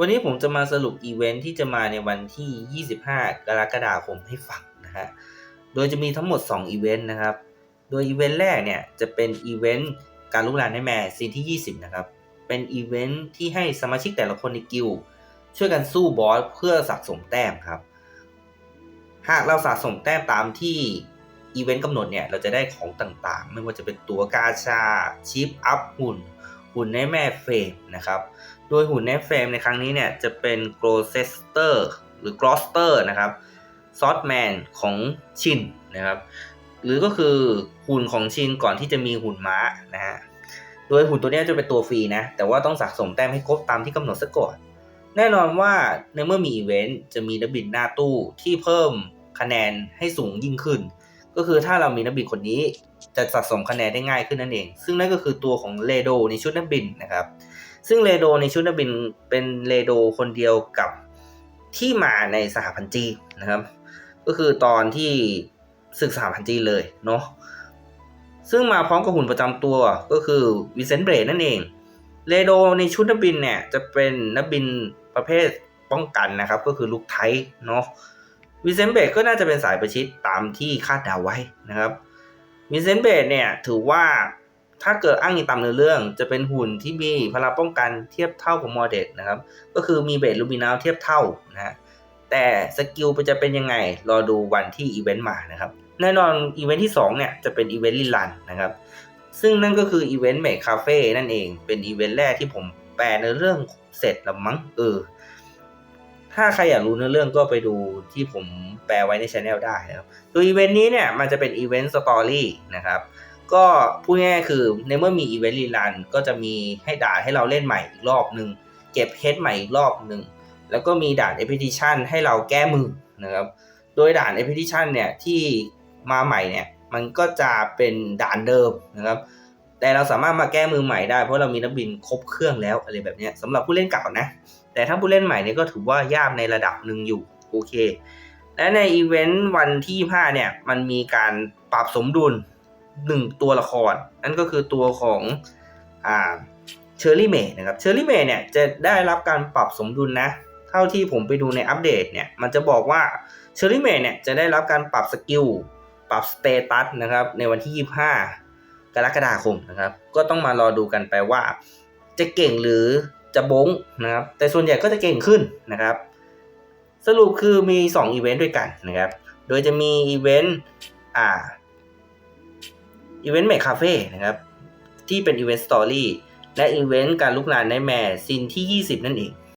วันนี้ผมจะมาสรุปอีเวนท์ที่จะมาในวันที่ 25 กรกฎาคมให้ฟังนะฮะ โดยจะมีทั้งหมด 2 อีเวนต์นะครับ โดยอีเวนต์แรกเนี่ยจะเป็นอีเวนต์การลุกลานให้แม่ซีนที่ 20 นะครับ เป็นอีเวนต์ที่ให้สมาชิกแต่ละคนในกิลช่วยกันสู้บอสเพื่อสะสมแต้มครับ หากเราสะสมแต้มตามที่อีเวนต์กำหนดเนี่ยเราจะได้ของต่างๆ ไม่ว่าจะเป็นตัวกาชาชิปอัพหุ่น หุ่นในแม่เฟรมนะครับ โดยหุ่นในเฟรมในครั้งนี้เนี่ยจะเป็นโกลเซสเตอร์หรือกรอสเตอร์นะครับซอสแมนของชินนะครับหรือก็คือหุ่นของชินก่อนที่จะมีหุ่นม้านะฮะโดยหุ่นตัวเนี้ยจะเป็นตัวฟรีนะ แต่ว่าต้องสะสมแต้มให้ครบตามที่กำหนดซะก่อน แน่นอนว่าในเมื่อมีอีเวนต์จะมีนักบินหน้าตู้ที่เพิ่มคะแนนให้สูงยิ่งขึ้น ก็คือถ้าเรามีนักบินคนนี้จะสะสมคะแนนได้ง่ายขึ้นนั่นเอง ซึ่งนั่นก็คือตัวของเลโดในชุดนักบินนะครับ ซึ่งเลโดในชุดนักบินเป็นเลโดคนเดียวกับที่มาในสหพันธ์จีนนะครับ ก็คือตอนที่ศึกสหพันธ์จีนเลยเนาะซึ่งมาพร้อมกับหุ่นประจำตัวก็คือวิเซนต์เบรนั่นเองเรโดในชุดนักบินเนี่ยจะเป็นนักบินประเภทป้องกันนะครับ ก็คือลูกไทเนาะ วิเซนเบรดก็น่าจะเป็นสายประชิดตามที่คาดเดาไว้นะครับวิเซนเบรดเนี่ยถือว่าถ้าเกิดอ้างอิงตามเนื้อเรื่องจะเป็นหุ่นที่มีพลังป้องกันเทียบเท่ากับมอร์เดตนะครับ ก็คือมีเบรดลูมินาลเทียบเท่านะแต่สกิลจะเป็นยังไง รอดูวันที่อีเวนต์มานะครับ แน่นอนอีเวนต์ที่ 2 เนี่ย จะเป็นอีเวนต์ลิลันนะครับ ซึ่งนั่นก็คืออีเวนต์เมคคาเฟ่นั่นเอง เป็นอีเวนต์แรกที่ผมแปลในเรื่องเสร็จแล้วมั้งเออ ถ้าใครอยากรู้เนื้อเรื่องก็ไปดูที่ผมแปลไว้ในช anel ได้นะครับโดยอีเวนต์นี้เนี่ยมันจะเป็นอีเวนต์สตอรี่นะครับก็พูดง่ายๆคือในเมื่อมีอีเวนต์รีลันก็จะมีให้ด่านให้เราเล่นใหม่อีกรอบหนึ่งเก็บเฮดใหม่อีกรอบหนึ่งแล้วก็มีด่านเอพิทิชันให้เราแก้มือนะครับโดยด่านเอพิทิชันเนี่ยที่มาใหม่เนี่ยมันก็จะเป็นด่านเดิมนะครับ แต่เราสามารถมาแก้มือใหม่ได้เพราะเรามีนักบินครบเครื่องแล้วอะไรแบบนี้สำหรับผู้เล่นเก่านะ แต่ถ้าผู้เล่นใหม่เนี่ยก็ถือว่ายากในระดับหนึ่งอยู่โอเค และในอีเวนต์วันที่ 5 เนี่ยมันมีการปรับสมดุลหนึ่งตัวละคร นั่นก็คือตัวของอ่าเชอร์รี่เมย์นะครับเชอร์รี่เมย์เนี่ยจะได้รับการปรับสมดุลนะเท่าที่ผมไปดูในอัปเดตเนี่ยมันจะบอกว่าเชอร์รี่เมย์เนี่ยจะได้รับการปรับสกิลปรับสเตตัสนะครับในวันที่ 25 กรกฎาคมนะครับ ก็ต้องมารอดูกันไปว่า จะเก่งหรือจะบงนะครับ แต่ส่วนใหญ่ก็จะเก่งขึ้นนะครับ สรุปคือมี2อีเวนต์ด้วยกันนะครับ โดยจะมีอีเวนต์อ่าอีเวนต์เมคคาเฟ่นะครับ ที่เป็นอีเวนต์สตอรี่และอีเวนต์การลุกลานในแม่ซินที่ 20 นั่นเอง